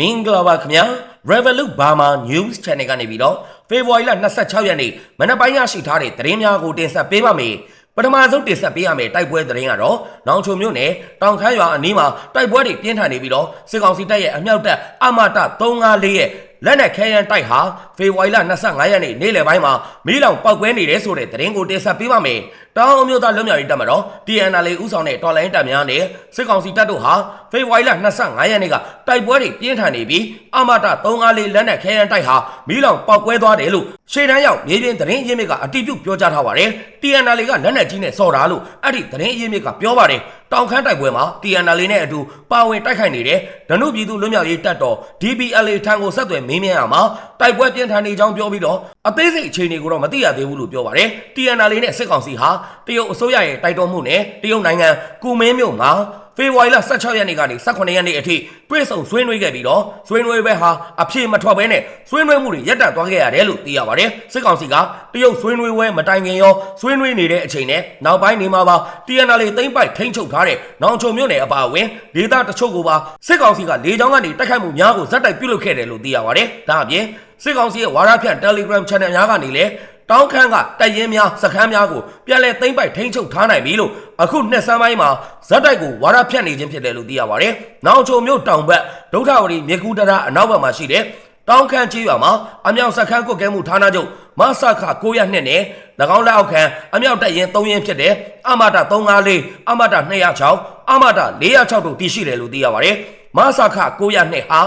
မင်္ဂလာပါခင်ဗျာ Revolut Burma News Channel ကနေပြီးတော့ဖေဖော်ဝါရီလ26ရက်နေ့မနက်ပိုင်းရရှိထားတဲ့သတင်းများကိုတင်ဆက်ပေးပါမယ်ပထမဆုံးတင်ဆက်ပေးရမယ့်တိုက်ပွဲသတင်းကတော့နောင်ချုံမြို့နယ်တောင်ခမ်းရွာအနီးမှာတိုက်ပွဲတွေပြင်းထန်နေပြီးတော့စစ်ကောင်စီတပ်ရဲ့အမြောက်တပ်အမတ354ရဲ့လက်နက်ခဲယမ်းတိုက်ဟာဖေဖော်ဝါရီလ25ရက်နေ့နေ့လယ်ပိုင်းမှာမီးလောင်ပောက်ကွဲနေတယ်ဆိုတဲ့သတင်းကိုတင်ဆက်ပေးပါမယ်။တောင်အမျိုးသားလွတ်မြောက်ရေးတပ်မတော် TNL ဦးဆောင်တဲ့တော်လိုင်းတပ်များနဲ့စစ်ကောင်စီတပ်တို့ဟာဖေဖော်ဝါရီလ25ရက်နေ့ကတိုက်ပွဲတွေပြင်းထန်နေပြီးအမတ354လက်နက်ခဲယမ်းတိုက်ဟာမီးလောင်ပောက်ကွဲသွားတယ်လို့ရှေ့တန်းရောက်မြေပြင်သတင်းရင်းမြစ်ကအတည်ပြုပြောကြားထားပါတယ်။ TNL ကလက်နက်ကြီးနဲ့စော်တာလို့အဲ့ဒီသတင်းရင်းမြစ်ကပြောပါတယ်။တောင်ခမ်းတိုက်ပွဲမှာ TNL နဲ့အတူပါဝင်တိုက်ခိုက်နေတဲ့ဒနုပြည်သူလွတ်မြောက်ရေးတပ်တော် DPLA ထံကိုဆက်သွယ်မေးမြန်းရမှာတိုက်ပွဲပြင်းထန်နေကြောင်းပြောပြီးတော့အသေးစိတ်အခြေအနေကိုတော့မသိရသေးဘူးလို့ပြောပါတယ်။ TNL နဲ့စစ်ကောင်စီဟာတရုတ်အစိုးရရဲ့တိုက်တွန်းမှုနဲ့တရုတ်နိုင်ငံကူမင်းမြို့မှာ ဖေဖော်ဝါရီလ16ရက်နေ့ကနေ18ရက်နေ့အထိတွဲဆုံဆွေးနွေးခဲ့ပြီးတော့ဆွေးနွေးပွဲဟာအပြည့်မထွက်ဘဲနဲ့ဆွေးနွေးမှုတွေရပ်တန့်သွားခဲ့ရတယ်လို့သိရပါတယ်စစ်ကောင်စီကတရုတ်ဆွေးနွေးပွဲမတိုင်ခင်ရောဆွေးနွေးနေတဲ့အချိန်နဲ့နောက်ပိုင်းနေမှာပါ TNL သိမ့်ပိုက်ထိန်းချုပ်ထားတဲ့နောင်ချုံမြို့နယ်အပါအဝင်ဒေသတချို့ကိုပါစစ်ကောင်စီကလေကြောင်းကနေတိုက်ခိုက်မှုများကိုဇက်တိုက်ပြုလုပ်ခဲ့တယ်လို့သိရပါတယ်ဒါအပြင်စစ်ကောင်စီရဲ့ဝါရဖြန့် Telegram Channel များကနေလည်းတောင်းခန်းကတရင်များစခန်းများကိုပြန်လည်သိမ့်ပိုက်ထိန်းချုပ်ထားနိုင်ပြီလို့ အခုနှစ်ဆန်းပိုင်းမှာဇက်တိုက်ကိုဝါရဖြန့်နေခြင်းဖြစ်တယ်လို့သိရပါတယ်။နောက်ချုံမြို့တောင်ဘက်ဒုထဝရီမြေကူတရာအနောက်ဘက်မှာရှိတဲ့တောင်းခန်းကြီးရွာမှာအမြောက်စခန်းကုတ်ကဲမှုဌာနချုပ်မဆခ900နှစ်နဲ့၎င်းလက်အောက်ခံအမြောက်တပ်ရင်3ရင်ဖြစ်တဲ့အမတာ354အမတာ206အမတာ406တို့တည်ရှိတယ်လို့သိရပါတယ်။မဆခ900နှစ်ဟာ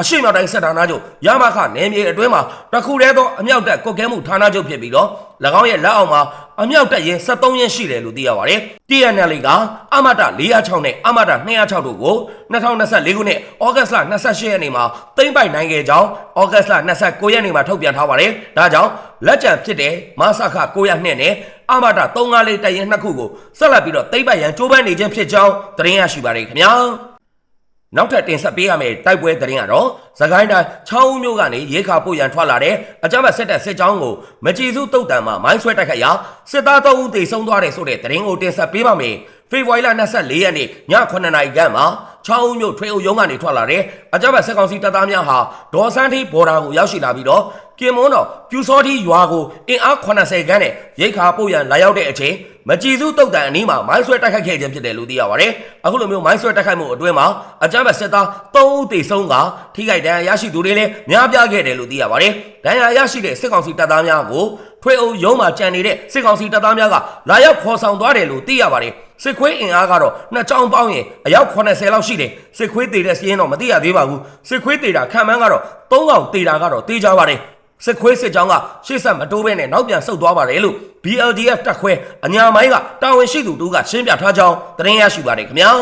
အရှိမြောက်တိုင်းစစ်ဌာနချုပ်ရမခနယ်မြေအတွင်းမှာတခုတည်းသောအမြောက်တပ်ကုတ်ကဲမှုဌာနချုပ်ဖြစ်ပြီးတော့၎င်းရဲ့လက်အောက်မှာအမြောက်တပ်ရင်73ရင်းရှိတယ်လို့သိရပါတယ်။ TNL ကအမတာ406နဲ့အမတာ206တို့ကို2024ခုနှစ်ဩဂတ်စ်လ28ရက်နေ့မှာသိမ်းပိုက်နိုင်ခဲ့ကြောင်းဩဂတ်စ်လ29ရက်နေ့မှာထုတ်ပြန်ထားပါတယ်။ဒါကြောင့်လက်ကျန်ဖြစ်တဲ့မဆခ902နဲ့အမတာ354တပ်ရင်နှစ်ခုကိုဆက်လက်ပြီးတော့သိမ်းပိုက်ရန်ကြိုးပမ်းနေခြင်းဖြစ်ကြောင်းသတင်းရရှိပါတယ်ခင်ဗျာ။ နောက်ထပ်တင်ဆက်ပေးရမယ့်တိုက်ပွဲသတင်းကတော့သခိုင်းတိုင်းချောင်းဦးမြို့ကနေရေခါပို့ရန်ထွက်လာတဲ့အကြမ်းဖက်စစ်တပ်စစ်ကြောင်းကိုမကြည်စုတုတ်တံမှာမိုင်းဆွဲတိုက်ခတ်ရာစစ်သား3ဦးသေဆုံးသွားတယ်ဆိုတဲ့သတင်းကိုတင်ဆက်ပေးပါမယ်။ဖေဖော်ဝါရီလ24ရက်နေ့ည9:00နာရီခန့်မှာ ချောင်းဦးမြို့ထွေအုပ်ရုံးကနေထွက်လာတဲ့အကြမ်းဖက်စစ်ကောင်စီတပ်သားများဟာဒေါ်စန်းထီဘော်ဒါကိုရောက်ရှိလာပြီးတော့ကင်မွန်းတော်ပြူစောထီရွာကိုအင်အား80ခန်းနဲ့ရိတ်ခါပို့ရန်လာရောက်တဲ့အချိန်မကြည်စုတုတ်တန်အနီးမှာမိုင်းဆွဲတိုက်ခိုက်ခဲ့ခြင်းဖြစ်တယ်လို့သိရပါတယ်။အခုလိုမျိုးမိုင်းဆွဲတိုက်ခိုက်မှုအတွင်းမှာအကြမ်းဖက်စစ်သား3ဦးသေဆုံးကထိခိုက်ဒဏ်ရာရရှိသူတွေလည်းများပြားခဲ့တယ်လို့သိရပါတယ်။ဒဏ်ရာရရှိတဲ့စစ်ကောင်စီတပ်သားများကိုထွေအုပ်ရုံးမှာကြံနေတဲ့စစ်ကောင်စီတပ်သားများကလာရောက်ခေါ်ဆောင်သွားတယ်လို့သိရပါတယ်။ စစ်ခွေးအင်အားကတော့နှစ်ချောင်းပေါင်းရင်အယောက်80လောက်ရှိတယ်။စစ်ခွေးသေးတဲ့စီးရင်တော့မသိရသေးပါဘူး။စစ်ခွေးသေးတာခံမှန်းကတော့၃កောင်သေးတာကတော့သိကြပါတယ်။စစ်ခွေးစစ်ကြောင်းကရှေ့ဆက်မတိုးဘဲနဲ့နောက်ပြန်ဆုတ်သွားပါတယ်လို့ BLDF တက်ခွဲအညာမိုင်းကတာဝန်ရှိသူတို့ကရှင်းပြထားကြောင်းသတင်းရရှိပါတယ်ခင်ဗျာ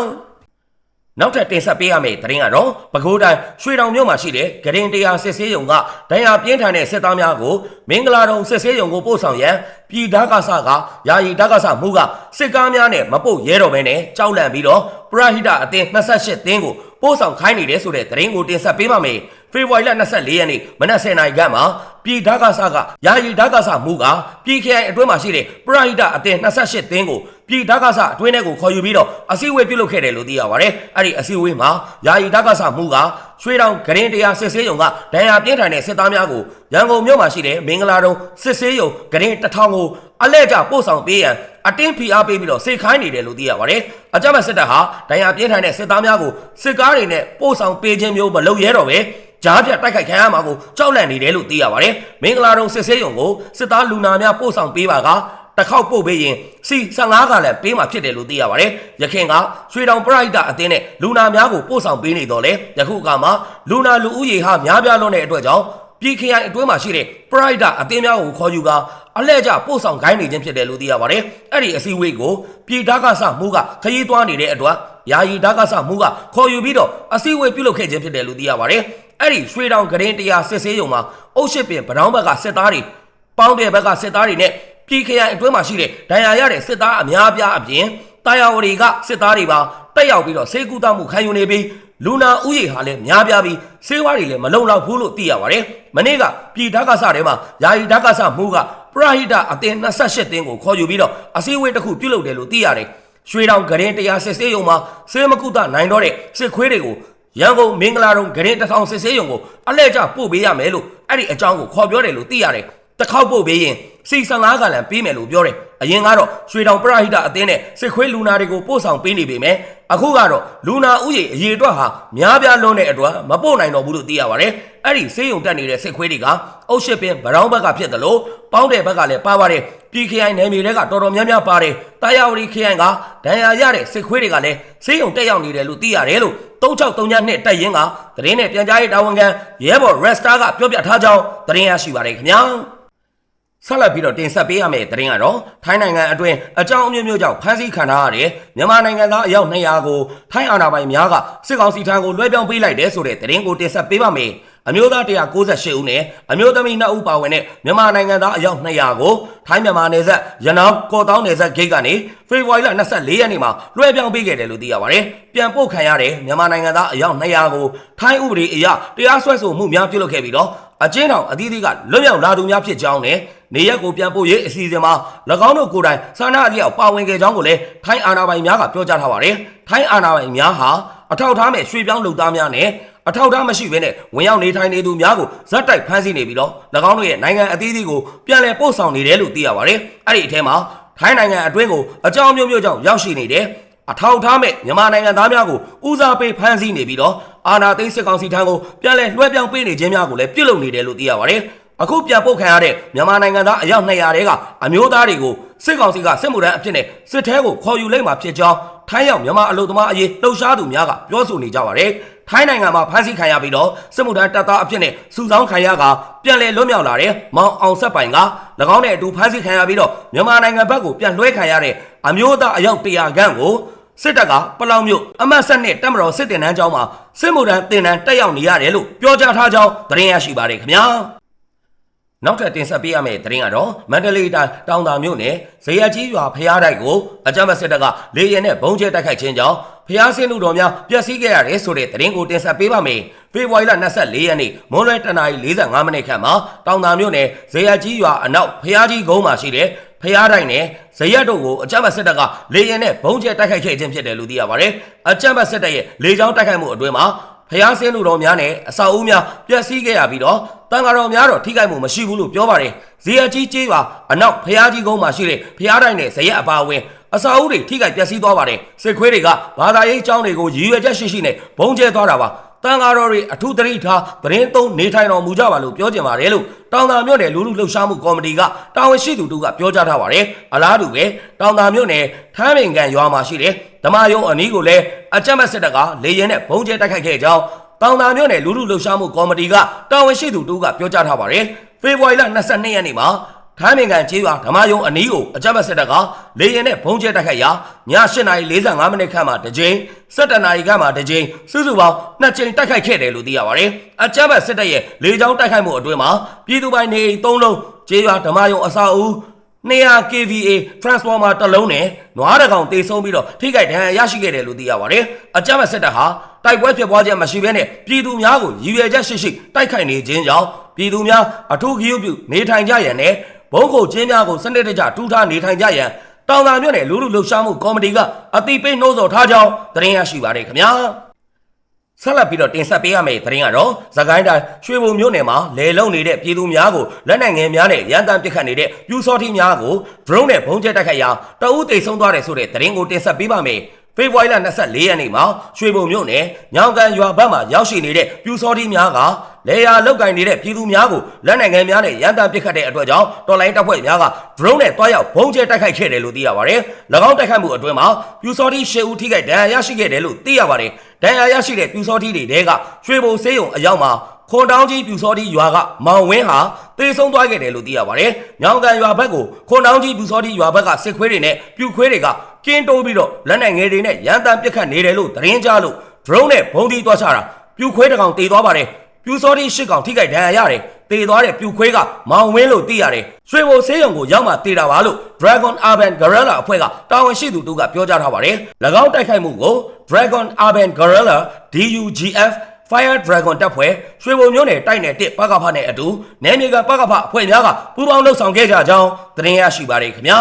နောက်ထပ်တင်ဆက်ပေးရမယ့်သတင်းကတော့ပဲခူးတိုင်းရွှေတောင်မြို့မှာရှိတဲ့ဂရင်တရားစစ်ဆေးရုံကဒဏ်ရာပြင်းထန်တဲ့စစ်သားများကိုမင်္ဂလာတုံစစ်ဆေးရုံကိုပို့ဆောင်ရန်ပြည်ဓာကဆကယာယီဓာကဆမှုကစစ်ကားများနဲ့မပုတ်ရဲတော်ပဲနဲ့ကြောက်လန့်ပြီးတော့ပရဟိတအသင်း28တင်းကိုပို့ဆောင်ခိုင်းနေတယ်ဆိုတဲ့သတင်းကိုတင်ဆက်ပေးပါမယ်ဖေဖော်ဝါရီလ24ရက်နေ့မနက်10:00နာရီခန့်မှာပြည်ဓာကဆကယာယီဓာကဆမှုကပြည်ခိုင်အတွင်းမှာရှိတဲ့ပရဟိတအသင်း28တင်းကို ပြည်ဓာကဆအတွင်းထဲကိုခေါ်ယူပြီးတော့အစည်းအဝေးပြုလုပ်ခဲ့တယ်လို့သိရပါတယ်အဲ့ဒီအစည်းအဝေးမှာယာယီဓာကဆမှုကရွှေတောင်ဂရင်တရားစစ်ဆေးရုံကဒဏ်ရာပြင်းထန်တဲ့စစ်သားများကိုရန်ကုန်မြို့မှာရှိတဲ့မင်္ဂလာတုံစစ်ဆေးရုံဂရင်တထောင်ကိုအလဲကျပို့ဆောင်ပေးရန်အတင်းဖိအားပေးပြီးတော့စေခိုင်းနေတယ်လို့သိရပါတယ်။အကြမ်းဖက်စစ်တပ်ဟာဒဏ်ရာပြင်းထန်တဲ့စစ်သားများကိုစစ်ကားတွေနဲ့ပို့ဆောင်ပေးခြင်းမျိုးမလုပ်ရဲတော့ပဲကြားပြတိုက်ခိုက်ခံရမှာကိုကြောက်လန့်နေတယ်လို့သိရပါတယ်။မင်္ဂလာတုံစစ်ဆေးရုံကိုစစ်သားလူနာများပို့ဆောင်ပေးပါက တစ်ခေါက်ပို့ပေးရင်စီ15ကလည်းပေးမှာဖြစ်တယ်လို့သိရပါတယ်။ရခင်ကရွှေတောင်ပရိုက်တာအသင်းနဲ့လူနာများကိုပို့ဆောင်ပေးနေတော့လေယခုအခါမှာလူနာလူဦးရေဟာများပြားလွန်းတဲ့အတွက်ကြောင့်ပြည်ခရိုင်အတွင်းမှာရှိတဲ့ပရိုက်တာအသင်းများကိုခေါ်ယူကအလဲကျပို့ဆောင်ခိုင်းနေခြင်းဖြစ်တယ်လို့သိရပါတယ်။အဲ့ဒီအစည်းအဝေးကိုပြည်ဓာကဆမှုကခရီးသွားနေတဲ့အတွက်ယာယီဓာကဆမှုကခေါ်ယူပြီးတော့အစည်းအဝေးပြုလုပ်ခဲ့ခြင်းဖြစ်တယ်လို့သိရပါတယ်။အဲ့ဒီရွှေတောင်ဂရင်တရားစစ်ဆေးရုံမှာအုတ်ရှိပင်ဗရောင်းဘက်ကစစ်သားတွေပေါင်းတဲ့ဘက်ကစစ်သားတွေနဲ့ ပြည်ခရိုင်အတွင်းမှာရှိတဲ့ဒဏ်ရာရတဲ့စစ်သားအများအပြားအပြင်တာယာဝတီကစစ်သားတွေပါတက်ရောက်ပြီးတော့စေကူတာမှုခံယူနေပြီးလူနာဥယေဟာလည်းများပြားပြီးစေဝါတွေလည်းမလုံလောက်ဘူးလို့သိရပါတယ်။မနေ့ကပြည်ဓာကဆထဲမှာယာယီဓာကဆမှုကပရဟိတအသင်း28တင်းကိုခေါ်ယူပြီးတော့အစည်းအဝေးတစ်ခုပြုလုပ်တယ်လို့သိရတယ်။ရွှေတောင်ဂရင်တရားစစ်ဆေးရုံမှာစေမကုသနိုင်တော့တဲ့စစ်ခွေးတွေကိုရန်ကုန်မင်္ဂလာတုံဂရင်တစ်ထောင်စစ်ဆေးရုံကိုအလဲကျပို့ပေးရမယ်လို့အဲ့ဒီအကြောင်းကိုခေါ်ပြောတယ်လို့သိရတယ်တစ်ခေါက်ပို့ပေးရင် စီ15ကလန်ပေးမယ်လို့ပြောတယ်အရင်ကတော့ရွှေတောင်ပရဟိတအသင်းနဲ့စစ်ခွေးလူနာတွေကိုပို့ဆောင်ပေးနေပေမဲ့အခုကတော့လူနာဥယေအရေးအတွက်ဟာများပြားလွန်းတဲ့အတွက်မပို့နိုင်တော့ဘူးလို့သိရပါတယ်အဲ့ဒီစေးရုံတက်နေတဲ့စစ်ခွေးတွေကအုတ်ရှစ်ပင်ဗရောင်းဘက်ကဖြစ်တယ်လို့ပေါင်းတဲ့ဘက်ကလည်းပါပါတယ်ပြည်ခိုင်နယ်မြေတွေကတော်တော်များများပါတယ်တာယာဝတီခရိုင်ကဒဏ်ရာရတဲ့စစ်ခွေးတွေကလည်းစေးရုံတက်ရောက်နေတယ်လို့သိရတယ်လို့3632နဲ့တက်ရင်ကသတင်းနဲ့ပြန်ကြားရေးတာဝန်ခံရဲဘော်ရက်စတာကပြောပြထားကြောင်းသတင်းရရှိပါတယ်ခင်ဗျာ ဆက်လက်ပြီးတော့တင်ဆက်ပေးရမယ့်သတင်းကတော့ထိုင်းနိုင်ငံအတွင်းအကြောင်းအမျိုးမျိုးကြောင့်ဖမ်းဆီးခံထားရတဲ့မြန်မာနိုင်ငံသားအယောက်200ကိုထိုင်းအာဏာပိုင်များကစစ်ကောင်စီထံကိုလွှဲပြောင်းပေးလိုက်တဲ့ဆိုတဲ့သတင်းကိုတင်ဆက်ပေးပါမယ်။အမျိုးသား198ဦးနဲ့အမျိုးသမီး2ဦးပါဝင်တဲ့မြန်မာနိုင်ငံသားအယောက်200ကိုထိုင်းမြန်မာနယ်စပ်ရနောင်းကော်တောင်းနယ်စပ်ဂိတ်ကနေဖေဖော်ဝါရီလ24ရက်နေ့မှာလွှဲပြောင်းပေးခဲ့တယ်လို့သိရပါတယ်။ပြန်ပို့ခံရတဲ့မြန်မာနိုင်ငံသားအယောက်200ကိုထိုင်းဥပဒေအရတရားစွဲဆိုမှုများပြုလုပ်ခဲ့ပြီးတော့အကျဉ်းထောင်အသီးသီးကလွတ်မြောက်လာသူများဖြစ်ကြောင်းနဲ့ နေရက်ကိုပြန်ပို့ရေးအစီအစဉ်မှာ၎င်းတို့ကိုယ်တိုင်စာနာအလျောက်ပါဝင်ခဲ့ကြောင်းကိုလည်းထိုင်းအာဏာပိုင်များကပြောကြားထားပါတယ်။ထိုင်းအာဏာပိုင်များဟာအထောက်ထားမဲ့ရွှေပြောင်းလုပ်သားများနဲ့အထောက်ထားမရှိဘဲနဲ့ဝင်ရောက်နေထိုင်နေသူများကိုဇက်တိုက်ဖမ်းဆီးနေပြီးတော့၎င်းတို့ရဲ့နိုင်ငံအသီးသီးကိုပြန်လည်ပို့ဆောင်နေတယ်လို့သိရပါတယ်။အဲ့ဒီအထဲမှာထိုင်းနိုင်ငံအတွင်းကိုအကြောင်းမျိုးမျိုးကြောင့်ရောက်ရှိနေတဲ့အထောက်ထားမဲ့မြန်မာနိုင်ငံသားများကိုဦးစားပေးဖမ်းဆီးနေပြီးတော့အာဏာသိမ်းစစ်ကောင်စီထံကိုပြန်လည်လွှဲပြောင်းပေးနေခြင်းများကိုလည်းပြုလုပ်နေတယ်လို့သိရပါတယ်။ အခုပြန်ပို့ခံရတဲ့မြန်မာနိုင်ငံသားအယောက်200တဲကအမျိုးသားတွေကိုစစ်ကောင်စီကစစ်မှုထမ်းအဖြစ်နဲ့စစ်ထဲကိုခေါ်ယူလိုက်မှဖြစ်ကြောင်းထိုင်းရောက်မြန်မာအလို့သမားအရေးလှုပ်ရှားသူများကပြောဆိုနေကြပါတယ်။ထိုင်းနိုင်ငံမှာဖမ်းဆီးခံရပြီးတော့စစ်မှုထမ်းတပ်သားအဖြစ်နဲ့စုဆောင်းခံရကပြန်လည်လွတ်မြောက်လာတဲ့မောင်အောင်ဆက်ပိုင်က၎င်းနဲ့အတူဖမ်းဆီးခံရပြီးတော့မြန်မာနိုင်ငံဘက်ကိုပြန်လွှဲခံရတဲ့အမျိုးသားအယောက်100ခန့်ကိုစစ်တပ်ကပလောင်မြို့အမတ်ဆက်နဲ့တက်မတော်စစ်တင်တန်းကျောင်းမှာစစ်မှုထမ်းတင်တန်းတက်ရောက်နေရတယ်လို့ပြောကြားထားကြောင်းသတင်းရရှိပါတယ်ခင်ဗျာ နောက်ထပ်တင်ဆက်ပေးရမယ့်သတင်းကတော့မန္တလေးတိုင်းတောင်တာမြို့နယ်ဇေယျကြီးရွာဖျားတိုက်ကိုအကြမ်းဖက်စစ်တပ်ကလေရင်နဲ့ဘုံကျဲတိုက်ခိုက်ခြင်းကြောင့်ဖျားစင်းလူတော်များပျက်စီးခဲ့ရတယ်ဆိုတဲ့သတင်းကိုတင်ဆက်ပေးပါမယ်ဖေဖော်ဝါရီလ24ရက်နေ့မွန်းလွဲတနာရီ45မိနစ်ခန့်မှာတောင်တာမြို့နယ်ဇေယျကြီးရွာအနောက်ဖျားကြီးကုန်းမှာရှိတဲ့ဖျားတိုင်းနဲ့ဇရက်တို့ကိုအကြမ်းဖက်စစ်တပ်ကလေရင်နဲ့ဘုံကျဲတိုက်ခိုက်ခဲ့ခြင်းဖြစ်တယ်လို့သိရပါတယ်။အကြမ်းဖက်စစ်တပ်ရဲ့လေကြောင်းတိုက်ခိုက်မှုအတွင်းမှာဖျားစင်းလူတော်များနဲ့အဆောက်အဦများပျက်စီးခဲ့ရပြီးတော့ တန်ဃာတော်များတော့ထိခိုက်မှုမရှိဘူးလို့ပြောပါတယ်။ဇေယကြီးကျေးရွာအနောက်ဖျားကြီးကုန်းမှာရှိတဲ့ဖျားတိုင်းနဲ့ဇရက်အပါအဝင်အစာအုပ်တွေထိခိုက်ပျက်စီးသွားပါတယ်စစ်ခွေးတွေကဘာသာရေးအကြောင်းတွေကိုရည်ရွယ်ချက်ရှိရှိနဲ့ဘုံကျဲသွားတာပါတန်ဃာတော်တွေအထူးသတိထားသတင်းသုံးနေထိုင်တော်မူကြပါလို့ပြောကြပါတယ်လို့တောင်သာမြို့နယ်လူလူလှုပ်ရှားမှုကော်မတီကတာဝန်ရှိသူတို့ကပြောကြားထားပါတယ်အလားတူပဲတောင်သာမြို့နယ်ထမ်းပင်ကန်ရွာမှာရှိတဲ့ဓမ္မယုံအနီးကိုလည်းအကြမ်းဖက်စစ်တပ်ကလေရင်နဲ့ဘုံကျဲတိုက်ခိုက်ခဲ့ကြောင်း တောင်သာမြို့နယ်လူလူလှုပ်ရှားမှုကော်မတီကတာဝန်ရှိသူတို့ကပြောကြားထားပါတယ်ဖေဖော်ဝါရီလ22ရက်နေ့မှာထမ်းပင်ကန်ကျေးရွာဓမ္မယုံအနီးကိုအကြမ်းဖက်စစ်တပ်ကလေရင်နဲ့ဘုံကျဲတိုက်ခိုက်ရာည8:45မိနစ်ခန့်မှာတစ်ကြိမ်7နာရီခန့်မှာတစ်ကြိမ်စုစုပေါင်း2ကြိမ်တိုက်ခိုက်ခဲ့တယ်လို့သိရပါတယ်။အကြမ်းဖက်စစ်တပ်ရဲ့လေကြောင်းတိုက်ခိုက်မှုအတွင်းမှာပြည်သူပိုင်နေအိမ်3လုံးကျေးရွာဓမ္မယုံအစာအုပ် 200 kVA transformer တစ်လုံးနဲ့နွားတကောင်တေဆုံးပြီးတော့ထိခိုက်ဒဏ်ရာရရှိခဲ့တယ်လို့သိရပါတယ်။အကြမ်းဖက်စစ်တပ်ဟာတိုက်ပွဲဖြစ်ပွားခြင်းမရှိဘဲနဲ့ပြည်သူများကိုရည်ရွယ်ချက်ရှိရှိတိုက်ခိုက်နေခြင်းကြောင့်ပြည်သူများအထူးဂရုပြုနေထိုင်ကြရန်နဲ့ဘုံခုတ်ချင်းများကိုစနစ်တကျတူးထားနေထိုင်ကြရန်တောင်သာမြို့နယ်လူလူလှုပ်ရှားမှုကော်မတီကအတိပိနှိုးဆော်ထားကြောင်းသတင်းရရှိပါတယ်ခင်ဗျာ ဆက်လက်ပြီးတော့တင်ဆက်ပေးရမယ့်သတင်းကတော့သခိုင်းတိုင်းရွှေဘုံမြို့နယ်မှာလေလုံနေတဲ့ပြည်သူများကိုလက်နက်ငယ်များနဲ့ရန်တမ်းပစ်ခတ်နေတဲ့ပြူစောတိများကို drone နဲ့ဘုံကျဲတိုက်ခိုက်ရာတအူးတိတ်ဆုံးသွားတယ်ဆိုတဲ့သတင်းကိုတင်ဆက်ပေးပါမယ် ဖေဖော်ဝါရီလ24ရက်နေ့မှာရွှေဘုံမြို့နယ်ညောင်ကန်ရွာဘက်မှာရောက်ရှိနေတဲ့ပြူစောတိများကလေယာလောက်ကင်နေတဲ့ပြည်သူများကိုလက်နက်ငယ်များနဲ့ရန်တမ်းပစ်ခတ်တဲ့အတွက်ကြောင့်တော်လိုင်းတပ်ဖွဲ့များက drone နဲ့တွားရောက်ဘုံကျဲတိုက်ခိုက်ခဲ့တယ်လို့သိရပါတယ်။၎င်းတိုက်ခိုက်မှုအတွင်းမှာပြူစောတိရှေဦးထိခိုက်ဒဏ်ရာရရှိခဲ့တယ်လို့သိရပါတယ်။ဒဏ်ရာရရှိတဲ့ပြူစောတိတွေတဲကရွှေဘုံဆေးရုံအရောက်မှာခွန်တောင်းကြီးပြူစောတိရွာကမောင်ဝင်းဟာတေဆုံးသွားခဲ့တယ်လို့သိရပါတယ်။ညောင်ကန်ရွာဘက်ကိုခွန်တောင်းကြီးပြူစောတိရွာဘက်ကစစ်ခွေးတွေနဲ့ပြူခွေးတွေက ကင်းတိုးပြီးတော့လက်နက်ငယ်တွေနဲ့ရန်တမ်းပစ်ခတ်နေတယ်လို့သတင်းကြားလို့ drone နဲ့ဘုံဒီသွားချတာပြူခွေးတကောင်တေသွားပါတယ်။ပြူစောတိရှစ်ကောင်ထိခိုက်ဒဏ်ရာရတယ်။တေသွားတဲ့ပြူခွေးကမောင်ဝင်းလို့သိရတယ်။ရွှေဘိုဆေးရုံကိုရောက်မှတေတာပါလို့ Dragon Urban Guerrilla အဖွဲ့ကတာဝန်ရှိသူတို့ကပြောကြားထားပါတယ်။၎င်းတိုက်ခိုက်မှုကို Dragon Urban Guerrilla DUGF Fire Dragon တပ်ဖွဲ့ရွှေဘုံမျိုးနယ်တိုက်နယ်တစ်ပကဖနဲ့အတူနယ်မြေကပကဖအဖွဲ့များကပူးပေါင်းလှုပ်ဆောင်ခဲ့ကြကြောင်းသတင်းရရှိပါတယ်ခင်ဗျာ